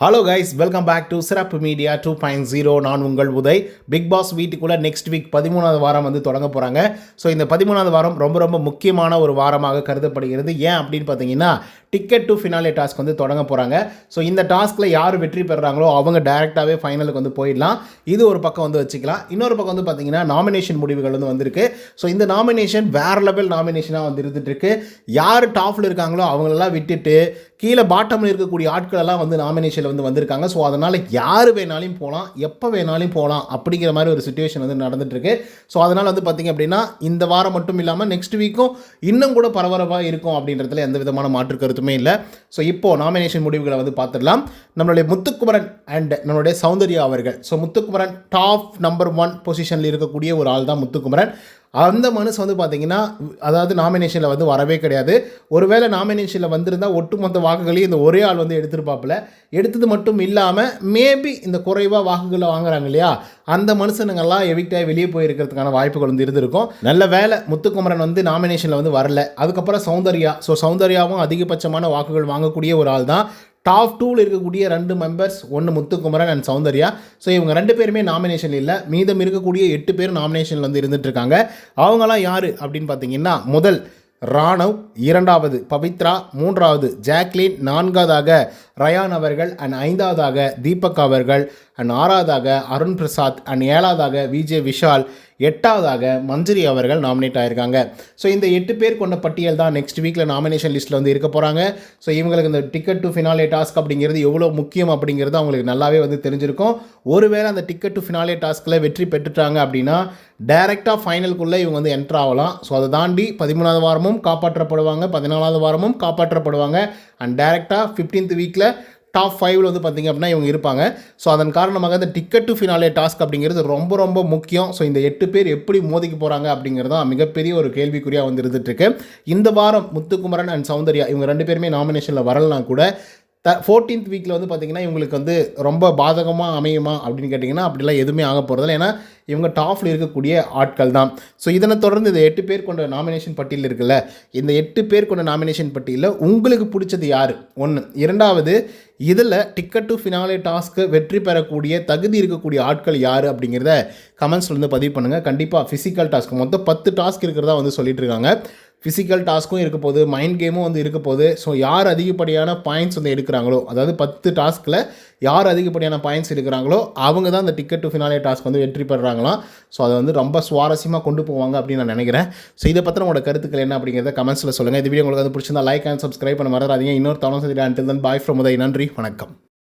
Hello guys welcome back to Sirappu media two point zero நான் உங்கள் Uday. Bigg Boss வீட்டுக்குள்ளே next week பதிமூணாவது வாரம் வந்து தொடங்க போகிறாங்க ஸோ இந்த பதிமூணாவது வாரம் ரொம்ப ரொம்ப முக்கியமான ஒரு வாரமாக கருதப்படுகிறது. ஏன் அப்படின்னு பார்த்தீங்கன்னா டிக்கெட் டு ஃபினாலே டாஸ்க் வந்து தொடங்க போகிறாங்க ஸோ இந்த டாஸ்கில் யார் வெற்றி பெறுறாங்களோ அவங்க டைரெக்டாகவே ஃபைனலுக்கு வந்து போயிடலாம். இது ஒரு பக்கம் வந்து வச்சுக்கலாம். இன்னொரு பக்கம் வந்து பார்த்தீங்கன்னா நாமினேஷன் முடிவுகள் வந்து வந்திருக்கு. ஸோ இந்த நாமினேஷன் வேறு லெவல் நாமினேஷனாக வந்து இருந்துட்டுருக்கு யார் டாப்பில் இருக்காங்களோ அவங்களெல்லாம் விட்டுட்டு கீழே பாட்டமில் இருக்கக்கூடிய ஆட்கள் எல்லாம் வந்து நாமினேஷனில் வந்து வந்திருக்காங்க. ஸோ அதனால் யார் வேணாலும் போகலாம் எப்போ வேணாலும் போகலாம் அப்படிங்கிற மாதிரி ஒரு சுச்சுவேஷன் வந்து நடந்துட்டுருக்கு. ஸோ அதனால் வந்து பார்த்திங்க அப்படின்னா இந்த வாரம் மட்டும் இல்லாமல் நெக்ஸ்ட் வீக்கும் இன்னும் கூட பரபரப்பாக இருக்கும் அப்படின்றதுல எந்த விதமான மாற்று கருத்துமே இல்லை. ஸோ இப்போது நாமினேஷன் முடிவுகளை வந்து பார்த்துடலாம் நம்மளுடைய முத்துக்குமரன் அண்ட் நம்மளுடைய சௌந்தர்யா அவர்கள். So Muthukumaran top number one பொசிஷனில் இருக்கக்கூடிய ஒரு ஆள் தான் முத்துக்குமரன். அந்த மனுஷன் வந்து பார்த்தீங்கன்னா அதாவது நாமினேஷனில் வந்து வரவே கிடையாது. ஒருவேளை நாமினேஷனில் வந்திருந்தால் ஒட்டுமொத்த வாக்குகளையும் இந்த ஒரே ஆள் வந்து எடுத்திருப்பாப்புல. எடுத்தது மட்டும் இல்லாமல் மேபி இந்த குறைவாக வாக்குகளை வாங்குறாங்க இல்லையா? அந்த மனுஷனுங்கெல்லாம் எவிக்டாக வெளியே போயிருக்கிறதுக்கான வாய்ப்புகள் வந்து இருந்திருக்கும். நல்ல வேலை முத்துக்குமரன் வந்து நாமினேஷனில் வந்து வரல. அதுக்கப்புறம் சௌந்தர்யா. ஸோ சௌந்தர்யாவும் அதிகபட்சமான வாக்குகள் வாங்கக்கூடிய ஒரு ஆள் தான் டாப் டூவில் இருக்கக்கூடிய ரெண்டு மெம்பர்ஸ் ஒன்று முத்துக்குமரன் அண்ட் சௌந்தர்யா. ஸோ இவங்க ரெண்டு பேருமே நாமினேஷன் இல்லை. மீதம் இருக்கக்கூடிய எட்டு பேர் நாமினேஷனில் வந்து இருந்துட்டு இருக்காங்க அவங்களாம் யார் அப்படின்னு பார்த்தீங்கன்னா முதல் ராணவ் இரண்டாவது பவித்ரா மூன்றாவது ஜாக்லின் நான்காவதாக ரயான் அவர்கள் அண்ட் ஐந்தாவதாக தீபக் அவர்கள் அண்ட் ஆறாவதாக அருண் பிரசாத் அண்ட் ஏழாவதாக விஜே விஷால் எட்டாவதாக மஞ்சரி அவர்கள் நாமினேட் ஆயிருக்காங்க. ஸோ இந்த எட்டு பேர் கொண்ட பட்டியல் தான் நெக்ஸ்ட் வீக்கில் நாமினேஷன் லிஸ்ட்டில் வந்து இருக்க போகிறாங்க ஸோ இவங்களுக்கு இந்த டிக்கெட் டு ஃபினாலே டாஸ்க் அப்படிங்கிறது எவ்வளோ முக்கியம் அப்படிங்கிறது அவங்களுக்கு நல்லாவே வந்து தெரிஞ்சிருக்கும். ஒருவேளை அந்த டிக்கெட் டு ஃபினாலே டாஸ்கில் வெற்றி பெற்றுட்டாங்க அப்படின்னா டைரெக்டாக ஃபைனலுக்குள்ளே இவங்க வந்து என்ட்ரு ஆகலாம். ஸோ அதை தாண்டி பதிமூணாவது வாரமும் காப்பாற்றப்படுவாங்க பதினாலாவது வாரமும் காப்பாற்றப்படுவாங்க. அண்ட் டைரெக்டாக ஃபிஃப்டீன்த் வீக்கில் டாப் ஃபைவ்ல வந்து பார்த்திங்க அப்படின்னா இவங்க இருப்பாங்க. ஸோ அதன் காரணமாக இந்த டிக்கெட் டு ஃபினாலே டாஸ்க் அப்படிங்கிறது ரொம்ப ரொம்ப முக்கியம். ஸோ இந்த எட்டு பேர் எப்படி மோதிக்க போகிறாங்க அப்படிங்கிறது தான் மிகப்பெரிய ஒரு கேள்விக்குறியாக வந்து இருந்துகிட்ருக்கு இந்த வாரம் முத்துக்குமரன் அண்ட் சௌந்தர்யா இவங்க ரெண்டு பேருமே நாமினேஷனில் வரலாம் கூட த ஃபோர்டீன்த் வீக்கில் வந்து பார்த்திங்கன்னா இவங்களுக்கு வந்து ரொம்ப பாதகமாக அமையுமா அப்படின்னு கேட்டிங்கன்னா அப்படிலாம் எதுவுமே ஆக போகிறதில்ல ஏன்னா இவங்க டாப்பில் இருக்கக்கூடிய ஆட்கள் தான். ஸோ இதனை தொடர்ந்து இந்த எட்டு பேர் கொண்ட நாமினேஷன் பட்டியல் இருக்குல்ல இந்த எட்டு பேர் கொண்ட நாமினேஷன் பட்டியலில் உங்களுக்கு பிடிச்சது யார்? ஒன்று இரண்டாவது இதில் டிக்கெட் டு ஃபினாலே டாஸ்க்கு வெற்றி பெறக்கூடிய தகுதி இருக்கக்கூடிய ஆட்கள் யார் அப்படிங்கிறத கமெண்ட்ஸில் வந்து பதிவு பண்ணுங்கள் கண்டிப்பாக ஃபிசிக்கல் டாஸ்க் மொத்தம் பத்து டாஸ்க் இருக்கிறதா வந்து சொல்லிட்டு இருக்காங்க. ஃபிசிக்கல் டாஸ்க்கும் இருக்க போகுது மைண்ட் கேமும் வந்து இருக்க போகுது. ஸோ யார் அதிகப்படியான பாயிண்ட்ஸ் வந்து எடுக்கிறாங்களோ அதாவது பத்து டாஸ்கில் யார் அதிகப்படியான பாயிண்ட்ஸ் எடுக்கிறாங்களோ அவங்க தான் அந்த டிக்கெட் டு ஃபினாலே டாஸ்க் வந்து வெற்றி பெறுறாங்களாம். ஸோ அதை வந்து ரொம்ப சுவாரஸ்யமாக கொண்டு போவாங்க அப்படின்னு நான் நினைக்கிறேன். ஸோ இதை பற்றி உங்களோட கருத்துக்கள் என்ன அப்படிங்கிறத கமெண்ட்ஸில் சொல்லுங்கள் இந்த வீடியோ உங்களுக்கு வந்து பிடிச்சிருந்தா லைக் அண்ட் சப்ஸ்கிரைப் பண்ண மறந்துடாதீங்க. இன்னொரு தவணை சந்திக்கிறேன். Until then bye from Uday. நன்றி. வணக்கம்.